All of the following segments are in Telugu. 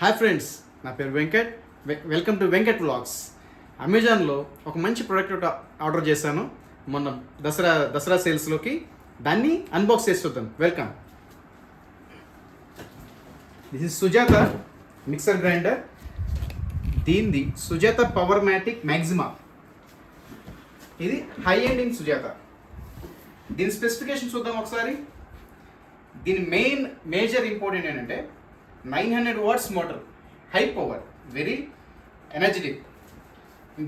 హాయ్ ఫ్రెండ్స్ నా పేరు Venkat. Welcome to Venkat vlogs. అమెజాన్లో ఒక మంచి ప్రోడక్ట్ ఆర్డర్ చేశాను. మొన్న దసరా దసరా సేల్స్లోకి. దాన్ని అన్బాక్స్ చేసి చూద్దాం. Welcome. This is Sujata mixer grinder. దీనిది సుజాత పవర్ మ్యాటిక్ మ్యాక్సిమా ఇది హై ఎండింగ్ సుజాత. దీని స్పెసిఫికేషన్ చూద్దాం ఒకసారి. దీని మెయిన్ మేజర్ ఇంపార్టెంట్ ఏంటంటే nine hundred watts motor. High power. Very energetic.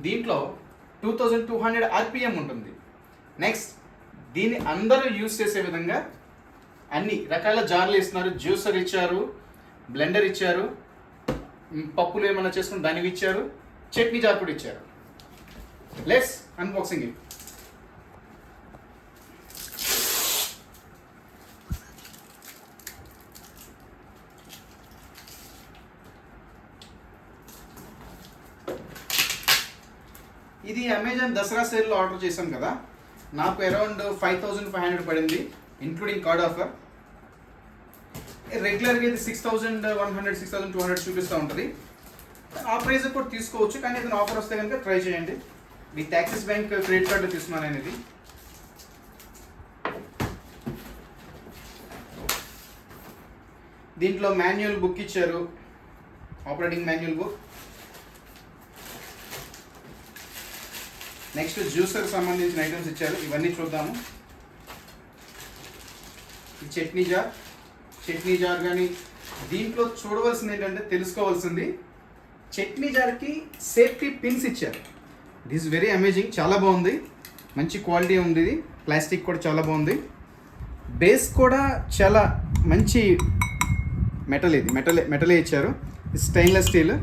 దీంట్లో two thousand two hundred RPM ఉంటుంది. నెక్స్ట్ దీన్ని అందరూ యూస్ చేసే విధంగా అన్ని రకాల జార్లు ఇస్తున్నారు జ్యూసర్ ఇచ్చారు బ్లెండర్ ఇచ్చారు పప్పులు ఏమైనా చేసుకుని దానికి ఇచ్చారు చట్నీ జార్ కూడా ఇచ్చారు. లెస్ అన్బాక్సింగ్ ఇట్ ఇది అమెజాన్ దసరా సేల్లో ఆర్డర్ చేశాం కదా. నాకు around five thousand five hundred పడింది ఇంక్లూడింగ్ కార్డ్ ఆఫర్ రెగ్యులర్గా ఇది six thousand one hundred six thousand two hundred చూపిస్తూ ఉంటుంది. ఆ ప్రైస్ కూడా తీసుకోవచ్చు కానీ ఏదైనా ఆఫర్ వస్తే కనుక ట్రై చేయండి. మీ యాక్సిస్ బ్యాంక్ క్రెడిట్ కార్డు తీసుకున్నాను నేను ఇది. దీంట్లో మాన్యువల్ బుక్ ఇచ్చారు. Operating manual book next juicer సంబంధించిన ఐటమ్స్ ఇచ్చారు. ఇవన్నీ చూద్దాము. ఈ చట్నీ జార్ చట్నీ జార్ కానీ దీంట్లో చూడవలసింది ఏంటంటే తెలుసుకోవాల్సింది చట్నీ జార్కి సేఫ్టీ పిన్స్ ఇచ్చారు. దిస్ వెరీ అమేజింగ్ చాలా బాగుంది. మంచి క్వాలిటీ ఉంది ఇది. ప్లాస్టిక్ కూడా చాలా బాగుంది. బేస్ కూడా చాలా మంచి మెటల్ ఇది. మెటల్ మెటలే ఇచ్చారు. స్టెయిన్లెస్ స్టీల్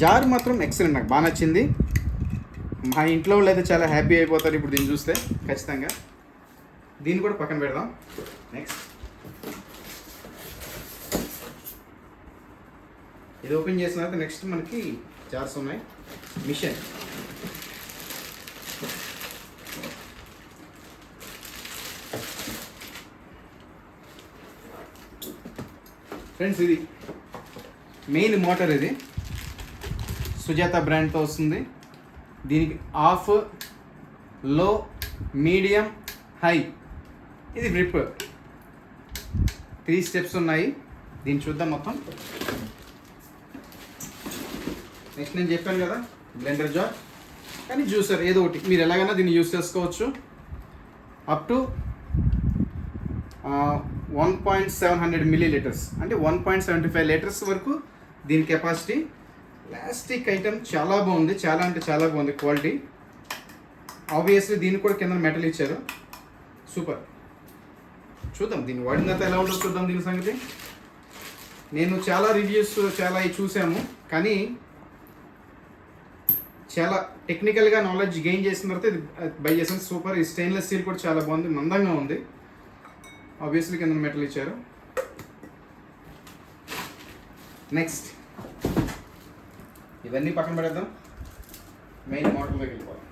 జార్ మాత్రం ఎక్సలెంట్ నాకు బాగా నచ్చింది. మా ఇంట్లో వాళ్ళు అయితే చాలా హ్యాపీ అయిపోతారు ఇప్పుడు దీన్ని చూస్తే ఖచ్చితంగా. దీన్ని కూడా పక్కన పెడదాం. నెక్స్ట్ ఇది ఓపెన్ చేసిన తర్వాత నెక్స్ట్ మనకి జార్స్ ఉన్నాయి. మిషన్ ఫ్రెండ్స్ ఇది మెయిన్ మోటార్ ఇది. సుజాత బ్రాండ్తో వస్తుంది. దీనికి ఆఫ్లో మీడియం హై. ఇది గ్రిప్ త్రీ స్టెప్స్ ఉన్నాయి. దీన్ని చూద్దాం మొత్తం. నెక్స్ట్ నేను చెప్పాను కదా బ్లెండర్ జార్ కానీ జ్యూసర్ ఏదో ఒకటి. మీరు ఎలాగైనా దీన్ని యూస్ చేసుకోవచ్చు. Up to one point seven hundred millilitres అంటే one point seventy five litres వరకు దీని కెపాసిటీ ప్లాస్టిక్ ఐటమ్ చాలా బాగుంది. చాలా అంటే చాలా బాగుంది క్వాలిటీ ఆబ్వియస్లీ దీనికి కూడా కింద మెటల్ ఇచ్చారు. సూపర్ చూద్దాం దీన్ని వాడిన తర్వాత ఎలా ఉంటుందో చూద్దాం దీని సంగతి. నేను చాలా రివ్యూస్ చాలా చూసాము కానీ చాలా టెక్నికల్గా నాలెడ్జ్ గెయిన్ చేసిన తర్వాత ఇది బై చేసాను సూపర్ ఈ స్టెయిన్లెస్ స్టీల్ కూడా చాలా బాగుంది. మందంగా ఉంది. ఆబ్వియస్లీ కింద మెటల్ ఇచ్చారు. నెక్స్ట్ ఇవన్నీ పక్కన పెడేద్దాం. మెయిన్ మోటార్లోకి వెళ్ళిపోదాం.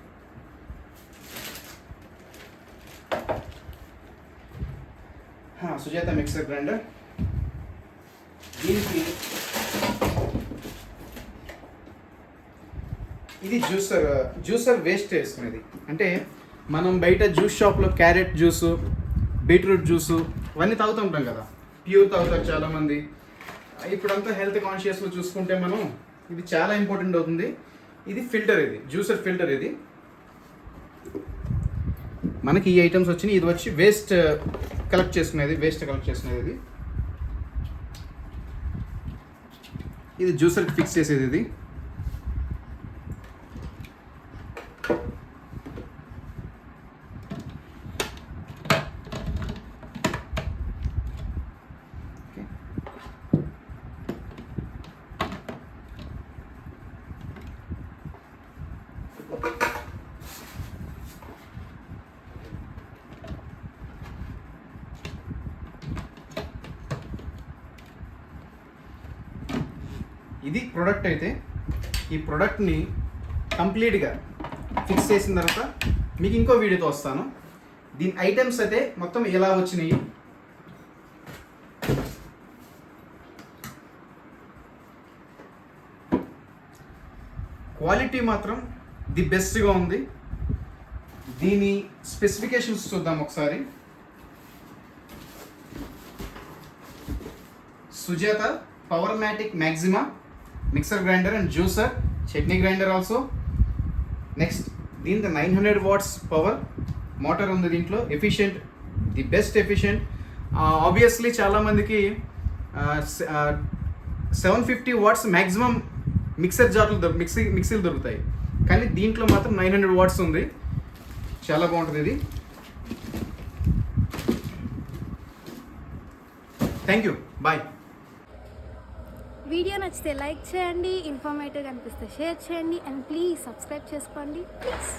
Sujata mixer grinder. దీనికి ఇది జ్యూసర్ జ్యూసర్ వేస్ట్ వేసుకునేది అంటే మనం బయట జ్యూస్ షాప్లో క్యారెట్ జ్యూసు బీట్రూట్ జ్యూసు ఇవన్నీ తాగుతూ ఉంటాం కదా. ప్యూర్ తాగుతారు చాలామంది. ఇప్పుడంతా హెల్త్ కాన్షియస్లో చూసుకుంటే మనం ఇది చాలా ఇంపార్టెంట్ అవుతుంది. ఇది ఫిల్టర్ ఇది జ్యూసర్ ఫిల్టర్ ఇది. మనకి ఈ ఐటమ్స్ వచ్చినాయి ఇది వచ్చి వేస్ట్ కలెక్ట్ uh, చేసుకునేది వేస్ట్ కలెక్ట్ చేసుకునేది ఇది. ఇది జ్యూసర్కి ఫిక్స్ చేసేది ఇది. ఇది ప్రోడక్ట్ అయితే ఈ ప్రోడక్ట్ని కంప్లీట్గా ఫిక్స్ చేసిన తర్వాత మీకు ఇంకో వీడియోతో వస్తాను. దీని ఐటమ్స్ అయితే మొత్తం ఎలా వచ్చినాయి? క్వాలిటీ మాత్రం ది బెస్ట్గా ఉంది. దీని స్పెసిఫికేషన్స్ చూద్దాం ఒకసారి. Sujata powermatic maxima mixer grinder and juicer chutney grinder also next దీంతో nine hundred watts power motor ఉంది దీంట్లో efficient the best efficient obviously చాలామందికి seven fifty watts maximum mixer జార్లు దొరు మిక్సీ మిక్సీలు దొరుకుతాయి. కానీ దీంట్లో మాత్రం నైన్ హండ్రెడ్ వాట్స్ ఉంది. చాలా బాగుంటుంది ఇది. థ్యాంక్ యూ బాయ్ వీడియో నచ్చితే లైక్ చేయండి ఇన్ఫర్మేటివ్ అనిపిస్తే షేర్ చేయండి అండ్ ప్లీజ్ సబ్స్క్రైబ్ చేసుకోండి. ప్లీజ్